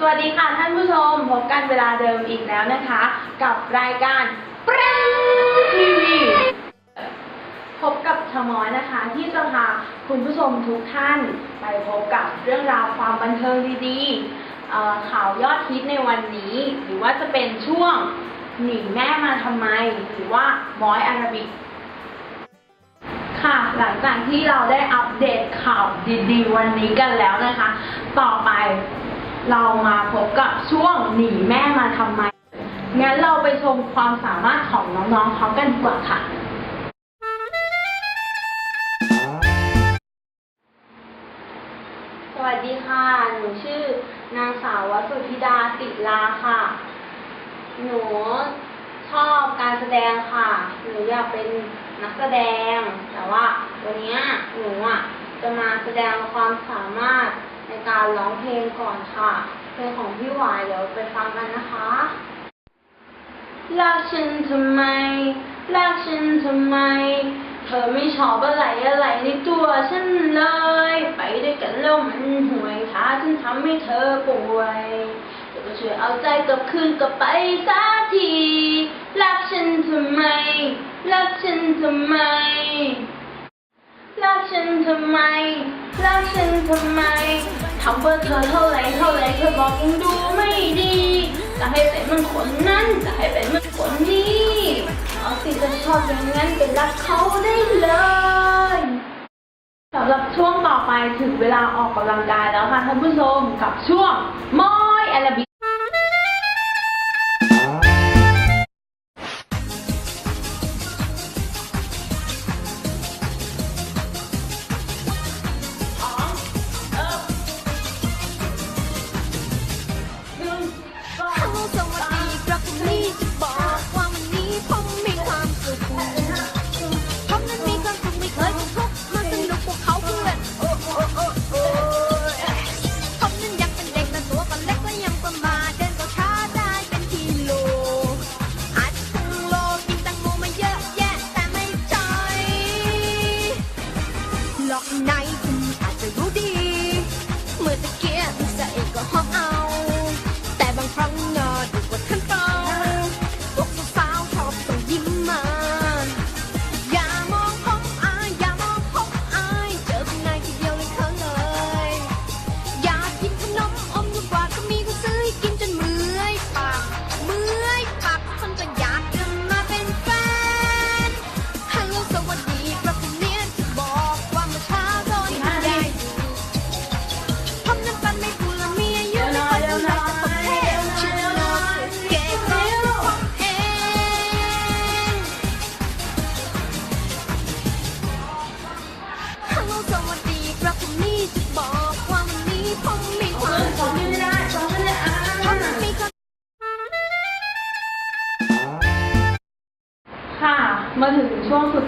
สวัสดีค่ะท่านผู้ชมพบกันเวลาเดิมอีกแล้วนะคะ กับรายการปรังทีวีพบกับชมอยนะคะ ที่จะพาคุณผู้ชมทุกท่านไปพบกับเรื่องราวความบันเทิงดีๆข่าวยอดฮิตในวันนี้ หรือว่าจะเป็นช่วงหนีแม่มาทำไม หรือว่ามอยอาราบิกค่ะหลังจากที่เราได้อัปเดตข่าวดีๆ วันนี้กันแล้วนะคะ ต่อไป เรามาพบกับช่วงหนีแม่มาทำไม งั้นเราไปชมความสามารถของน้องๆเขากันดีกว่าค่ะ สวัสดีค่ะ หนูชื่อนางสาววสุธิดาติลาค่ะ หนูชอบการแสดงค่ะ หนูอยากเป็นนักแสดง แต่ว่าวันนี้หนูอะจะมาแสดงความสามารถ ในการร้องเพลงก่อนค่ะเพลงของพี่หวายเดี๋ยวไปฟังกันนะคะรักฉันทำไมรักฉันทำไม เธอไม่ชอบอะไรอะไรในตัวฉันเลย ไปด้วยกันแล้วมันห่วยท้าฉันทำให้เธอป่วยเธอก็ช่วยเอาใจกลับคืนกลับไปสักทีรักฉันทำไมรักฉันทำไม รักฉันทำไม รักฉันทำไมทำเพื่อเธอเท่าไรเท่าไรเธอบอกยังดูไม่ดี จะให้เป็นมันคนนั้น จะให้เป็นมันคนนี้เอาสิจะชอบอย่างนั้นไปรักเขาได้เลยสำหรับช่วงต่อไปถึงเวลาออกกำลังกายแล้วค่ะท่านผู้ชมกับช่วงมอยแอลบิ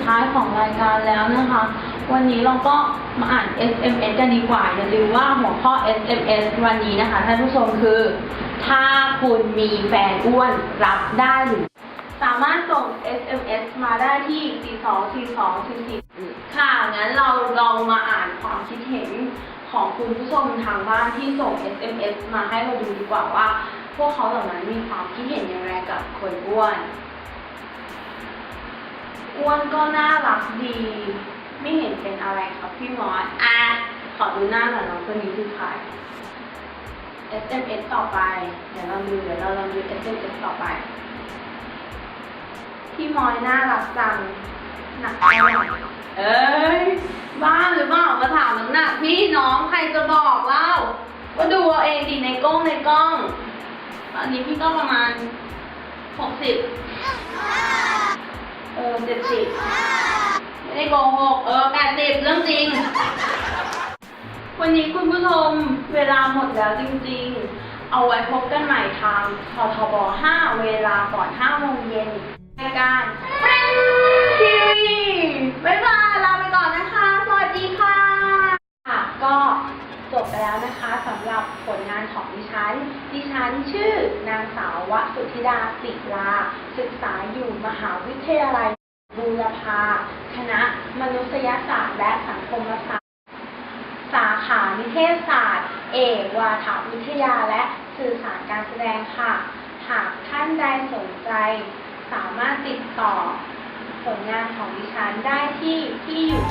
ท้ายของรายการแล้วนะคะ วันนี้เราก็มาอ่าน SMS กันดีกว่า อย่าลืมว่าหัวข้อ SMS วันนี้นะคะท่านผู้ชมคือ ถ้าคุณมีแฟนอ้วนรับได้หรือ สามารถส่ง SMS มาได้ที่ 424244 ค่ะ งั้นเราลองมาอ่านความคิดเห็นของคุณผู้ชมทางบ้านที่ส่ง SMS มาให้เราดูดีกว่าว่า พวกเขาเหล่านั้นมีความคิดเห็นอย่างไรกับคนอ้วน อ้วนก็น่ารักดี ไม่เห็นเป็นอะไรครับพี่มอสอะขอดูหน้าหน่อยน้องคนนี้คือใคร SMS ต่อไป เดี๋ยวเราดูเดี๋ยวเราลองดู SMS ต่อไป พี่มอยน่ารักจัง หนักเท่าไหร่เอ้ย บ้าหรือเปล่ามาถามน้ำหนักพี่น้องใครจะบอกเล่าก็ดูเอาเองดิในกล้องในกล้อง ตอนนี้พี่ก็ประมาณหกสิบ เออเจ็ดสิบไม่ได้โกหกเออแปดสิบเรื่องจริง วันนี้คุณผู้ชมเวลาหมดแล้วจริงๆ เอาไว้พบกันใหม่ทางททบ 5 เวลาก่อน5โมงเย็นรายการแฟรนทีวีบ๊ายบายลาไปก่อนนะคะ สวัสดีค่ะ ค่ะก็จบไปแล้วนะคะสำหรับผลงานของดิฉัน ดิฉันชื่อนางสา วสุธิดาศิลา ศึกษาอยู่มหาวิทยาลัยบูรพาคณะ มนุษยศาสตร์และสังคมศาสตร์ สาขานิเทศศาสตร์ เอกวาทวิทยาและสื่อสารการแสดงค่ะ หากท่านใดสนใจ สามารถติดต่อผลงานของดิฉันได้ที่ที่อยู่